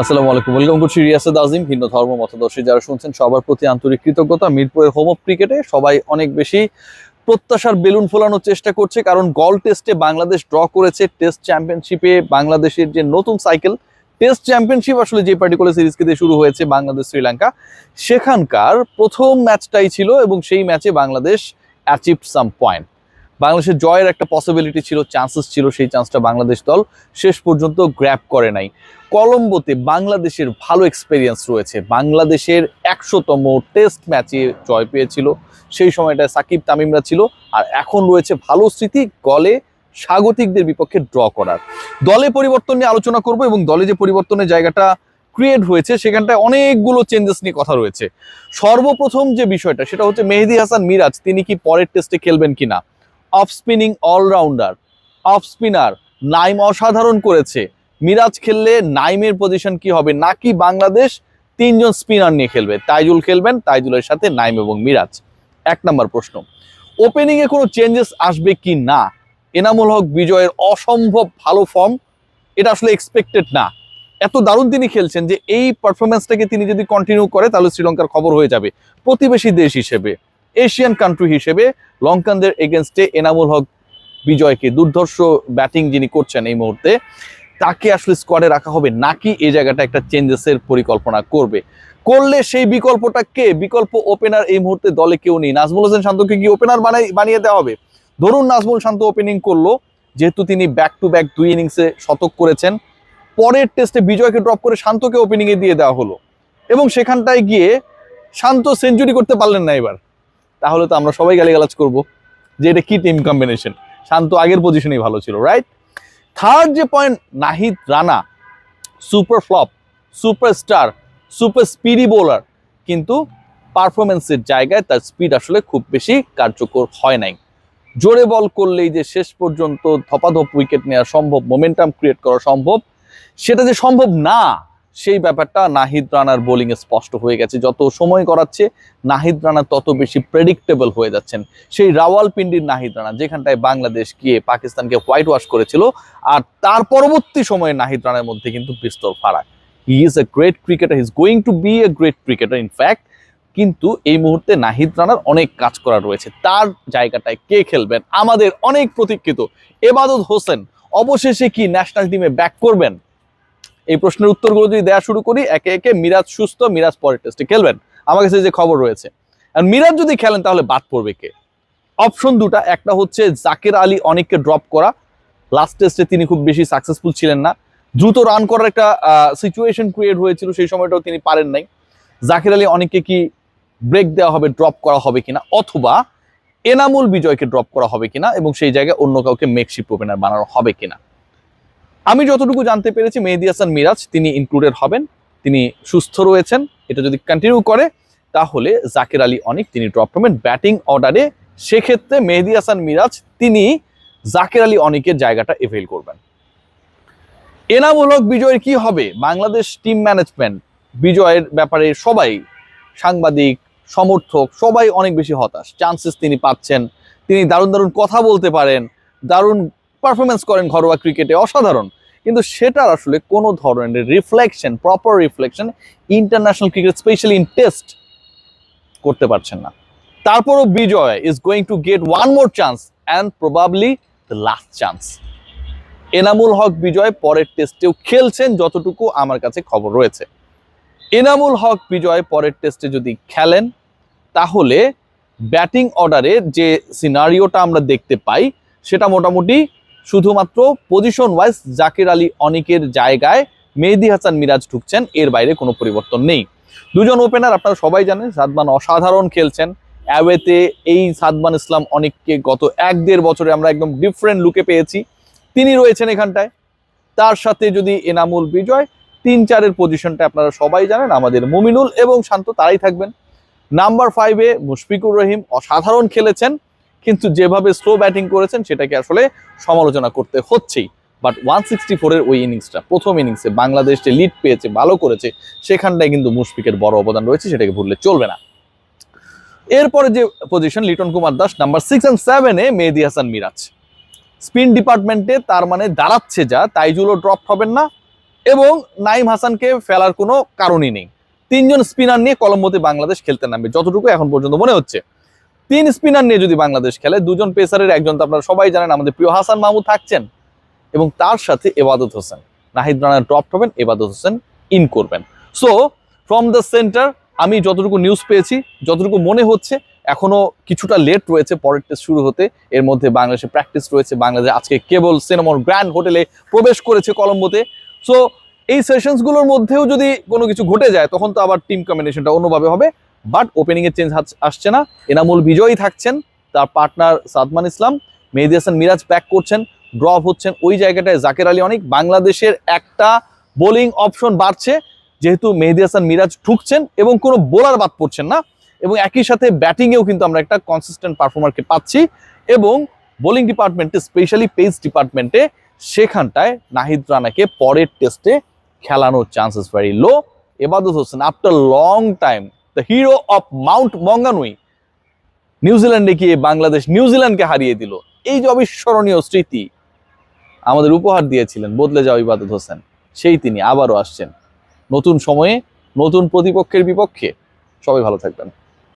আসসালামু আলাইকুম। ওয়েলকাম করছি রিয়াসাদ আজিম ভিন্ন ধর্ম মতদর্শী। যারা শুনছেন, সবার প্রতি আন্তরিক কৃতজ্ঞতা। মিরপুরের হোম অফ ক্রিকেটে সবাই অনেক বেশি প্রত্যাশার বেলুন ফোলানোর চেষ্টা করছে, কারণ গল টেস্টে বাংলাদেশ ড্র করেছে টেস্ট চ্যাম্পিয়নশিপে বাংলাদেশের যে নতুন সাইকেল টেস্ট চ্যাম্পিয়নশিপ আসলে যে পার্টিকুলার সিরিজকে দিয়ে শুরু হয়েছে বাংলাদেশ শ্রীলঙ্কা, সেখানকার প্রথম ম্যাচটাই ছিল এবং সেই ম্যাচে বাংলাদেশ অ্যাচিভ সাম পয়েন্ট বাংলাদেশের জয়ের একটা পসিবিলিটি ছিল চান্সেস ছিল, সেই চান্সটা বাংলাদেশ দল শেষ পর্যন্ত গ্র্যাপ করে নাই। কলম্বোতে বাংলাদেশের ভালো এক্সপেরিয়েন্স রয়েছে। বাংলাদেশের একশোতম টেস্ট ম্যাচে জয় পেয়েছিল। সেই সময়টা সাকিব তামিমরা ছিল আর এখন রয়েছে ভালো স্মৃতি, গলে স্বাগতিকদের বিপক্ষে ড্র করার। দলে পরিবর্তন নিয়ে আলোচনা করব এবং দলে যে পরিবর্তনের জায়গাটা ক্রিয়েট হয়েছে, সেখানটায় অনেকগুলো চেঞ্জেস নিয়ে কথা রয়েছে। সর্বপ্রথম যে বিষয়টা, সেটা হচ্ছে মেহেদি হাসান মিরাজ, তিনি কি পরের টেস্টে খেলবেন কিনা? Off spinning allrounder. Off spinner Naim অসাধারণ করেছে। মিরাজ খেললে নাইমের পজিশন কি হবে? নাকি বাংলাদেশ তিনজন স্পিনার নিয়ে খেলবে? তাইজুল খেলবেন, তাইজুলের সাথে নাইম এবং মিরাজ। এক নম্বর প্রশ্ন ওপেনিং এ কোনো চেঞ্জেস আসবে কি না? এনামুল হক বিজয়ের অসম্ভব ভালো ফর্ম, এটা আসলে এক্সপেক্টেড না। এত দারুণ তিনি খেলছেন যে এই পারফরমেন্সটাকে তিনি যদি কন্টিনিউ করে, তাহলে শ্রীলঙ্কার খবর হয়ে যাবে। প্রতিবেশী দেশ হিসেবে। এশিয়ান কান্ট্রি হিসেবে লঙ্কানদের এগেনস্টে এনামুল হক বিজয়কে দুর্ধর্ষ ব্যাটিং যিনি করছেন এই মুহূর্তে, তাকে আসলে স্কোয়াডে রাখা হবে নাকি এই জায়গাটা একটা চেঞ্জেসের পরিকল্পনা করবে? করলে সেই বিকল্পটা কে? বিকল্প ওপেনার এই মুহূর্তে দলে কেউ নেই। নাজমুল হোসেন শান্তকে কি ওপেনার বানাই বানিয়ে দেওয়া হবে? ধরুন নাজমুল শান্ত ওপেনিং করল, যেহেতু তিনি ব্যাক টু ব্যাক দুই ইনিংসে শতক করেছেন, পরের টেস্টে বিজয়কে ড্রপ করে শান্তকে ওপেনিং এ দিয়ে দেওয়া হলো। এবং সেখানটায় গিয়ে শান্ত সেঞ্চুরি করতে পারলেন না এবার। তাহলে তো আমরা সবাই গালিগালাজ করব যে এটা কি টিম কম্বিনেশন শান্ত আগের পজিশনেই ভালো ছিল রাইট থার্ড যে point Nahid Rana super flop super star super speedy bowler কিন্তু পারফরমেন্সের জায়গায় তার স্পিড আসলে খুব বেশি কার্যকর হয় নাই। জোরে বল করলেই যে শেষ পর্যন্ত ধপাধপ উইকেট নেওয়া সম্ভব মোমেন্টাম ক্রিয়েট করা সম্ভব, সেটা যে সম্ভব না সেই ব্যাপারটা নাহিদ রানার বোলিংয়ে স্পষ্ট হয়ে গেছে। যত সময় করাচ্ছে নাহিদ রানা তত বেশি প্রেডিক্টেবল হয়ে যাচ্ছেন। সেই রাওয়ালপিন্ডির নাহিদ রানা, যেখানটায় বাংলাদেশ গিয়ে পাকিস্তানকে হোয়াইট ওয়াশ করেছিল, আর তার পরবর্তী সময়ে নাহিদ রানার মধ্যে কিন্তু বিস্তর ফারাক। He is a great cricketer he is going to be a great cricketer in fact কিন্তু এই মুহূর্তে নাহিদ রানার অনেক কাজ করা রয়েছে। তার জায়গাটায় কে খেলবেন? আমাদের অনেক প্রতীক্ষিত এবাদত হোসেন। অবশেষে কি ন্যাশনাল টিমে ব্যাক করবেন? এই প্রশ্নের উত্তরগুলো যদি দেওয়া শুরু করি, একে একে মিরাজ সুস্থ, মিরাজ পরের টেস্টে খেলবেন? আমার কাছে যে খবর রয়েছে। আর মিরাজ যদি খেলেন, তাহলে বাদ পড়বে কে? অপশন দুটা, একটা হচ্ছে জাকির আলী অনেককে ড্রপ করা। লাস্ট টেস্টে তিনি খুব বেশি সাকসেসফুল ছিলেন না। দ্রুত রান করার একটা সিচুয়েশন ক্রিয়েট হয়েছিল, সেই সময়টাও তিনি পারেন নাই। জাকির আলী অনেককে কি ব্রেক দেওয়া হবে ড্রপ করা হবে কিনা? অথবা এনামুল বিজয়কে ড্রপ করা হবে কিনা? এবং সেই জায়গায় অন্য কাউকে মেকশিপ ওপেনার বানানো হবে কিনা? আমি যতটুকু জানতে পেরেছি, মেহেদি হাসান মিরাজ তিনি ইনক্লুডেড হবেন, তিনি সুস্থ রয়েছেন, এটা যদি কন্টিনিউ করে, তাহলে জাকির আলী অনেক তিনি ড্রপ করবেন ব্যাটিং অর্ডারে সেক্ষেত্রে মেহেদি হাসান মিরাজ তিনি জাকির আলী অনেকের জায়গাটা এভেল করবেন। এনামূলক বিজয়ের কি হবে? বাংলাদেশ টিম ম্যানেজমেন্ট বিজয়ের ব্যাপারে সবাই, সাংবাদিক, সমর্থক, সবাই অনেক বেশি হতাশ। চান্সেস তিনি পাচ্ছেন, তিনি দারুণ দারুণ কথা বলতে পারেন, দারুণ পারফরমেন্স করেন ঘরোয়া ক্রিকেটে অসাধারণ। কিন্তু সেটার আসলে কোনো ধরনের reflection proper reflection international cricket specially in test করতে পারছেন না। তারপরও Bijoy is going to get one more chance and probably the last chance Anamul Haque Bijoy পরের টেস্টেও খেলছেন যতটুকু আমার কাছে খবর রয়েছে। এনামুল হক বিজয় পরের টেস্টে যদি খেলেন, তাহলে ব্যাটিং অর্ডারে যে সিনারিওটা আমরা দেখতে পাই, সেটা মোটামুটি শুধুমাত্র পজিশন ওয়াইজ জাকির আলী অনিকের জায়গায় মেহেদি হাসান মিরাজ ঢুকছেন, এর বাইরে কোনো পরিবর্তন নেই। দুজন ওপেনার আপনারা সবাই জানেন, সাদমান অসাধারণ খেলছেন। অ্যাওয়েতে এই সাদমান ইসলাম অনেককে গত এক দেড় বছরে আমরা একদম ডিফারেন্ট লুকে পেয়েছি। তিনি রয়েছেন এখানটায়। তার সাথে যদি এনামুল বিজয়, তিন চারের পজিশনটা আপনারা সবাই জানেন, আমাদের মুমিনুল এবং শান্ত, তারাই থাকবেন। নাম্বার ফাইভে মুশফিকুর রহিম অসাধারণ খেলেছেন। কিন্তু যেভাবে স্লো ব্যাটিং করেছেন, সেটাকে আসলে সমালোচনা করতে হচ্ছেই। বাট ওয়ান সিক্সটি ফোরের ওই ইনিংসটা প্রথম ইনিংসে বাংলাদেশ যে লিড পেয়েছে, ভালো করেছে, সেখানটায় কিন্তু মুশফিকের বড় অবদান রয়েছে, সেটাকে ভুললে চলবে না। এরপরে যে position Liton Kumar Das number six and সেভেনে মেহেদি হাসান মিরাজ। স্পিন ডিপার্টমেন্টে তার মানে দাঁড়াচ্ছে যা, তাইজুলও ড্রপ হবেন না, এবং নাইম হাসানকে ফেলার কোনো কারণই নেই। তিনজন স্পিনার নিয়ে কলম্বোতে বাংলাদেশ খেলতে নামবে, যতটুকু এখন পর্যন্ত মনে হচ্ছে। তিন স্পিনার নিয়ে যদি বাংলাদেশ খেলে, দুজন পেসারের একজন তো আপনারা সবাই জানেন, আমাদের প্রিয় হাসান মাহমুদ থাকছেন। এবং তার সাথে এবাদত হোসেন। নাহিদ রানা ড্রপ হবেন, এবাদত হোসেন ইন করবেন। সো ফ্রম দ্য সেন্টার আমি যতটুকু নিউজ পেয়েছি, যতটুকু মনে হচ্ছে, এখনও কিছুটা লেট রয়েছে, পরের টেস্ট শুরু হতে। এর মধ্যে বাংলাদেশে প্র্যাকটিস রয়েছে, বাংলাদেশ আজকে কেবল সিনেমর গ্র্যান্ড হোটেলে প্রবেশ করেছে কলম্বোতে। সো এই সেশনসগুলোর মধ্যেও যদি কোনো কিছু ঘটে যায়, তখন তো আবার টিম কম্বিনেশনটা অন্যভাবে হবে। বাট ওপেনিং এর চেঞ্জ আসছে না। এনামুল বিজয়ী থাকছেন, তার পার্টনার সাদমান ইসলাম। মেহেদি হাসান মিরাজ ব্যাক করছেন ড্রপ হচ্ছেন ওই জায়গাটায়। জাকের আলী অনেক, বাংলাদেশের একটা বোলিং অপশন বাড়ছে। যেহেতু মেহেদি হাসান মিরাজ ঢুকছেন এবং কোনো বোলার বাদ পড়ছেন না, এবং একই সাথে ব্যাটিংয়েও কিন্তু আমরা একটা কনসিস্টেন্ট পারফর্মারকে পাচ্ছি এবং বোলিং ডিপার্টমেন্টে স্পেশালি পেস ডিপার্টমেন্টে সেখানটায় নাহিদ রানাকে পরের টেস্টে খেলানোর chances very low Ebadot Hossain after long time the hero of Mount Maunganui নিউজিল্যান্ডে গিয়ে বাংলাদেশ নিউজিল্যান্ডকে হারিয়ে দিল। এই যে অবিস্মরণীয় স্মৃতি আমাদের উপহার দিয়েছিলেন, বদলে যাওয়া ইবাদত হোসেন, সেই তিনি আবারও আসছেন। নতুন সময়ে, নতুন প্রতিপক্ষের বিপক্ষে। সবাই ভালো থাকবেন।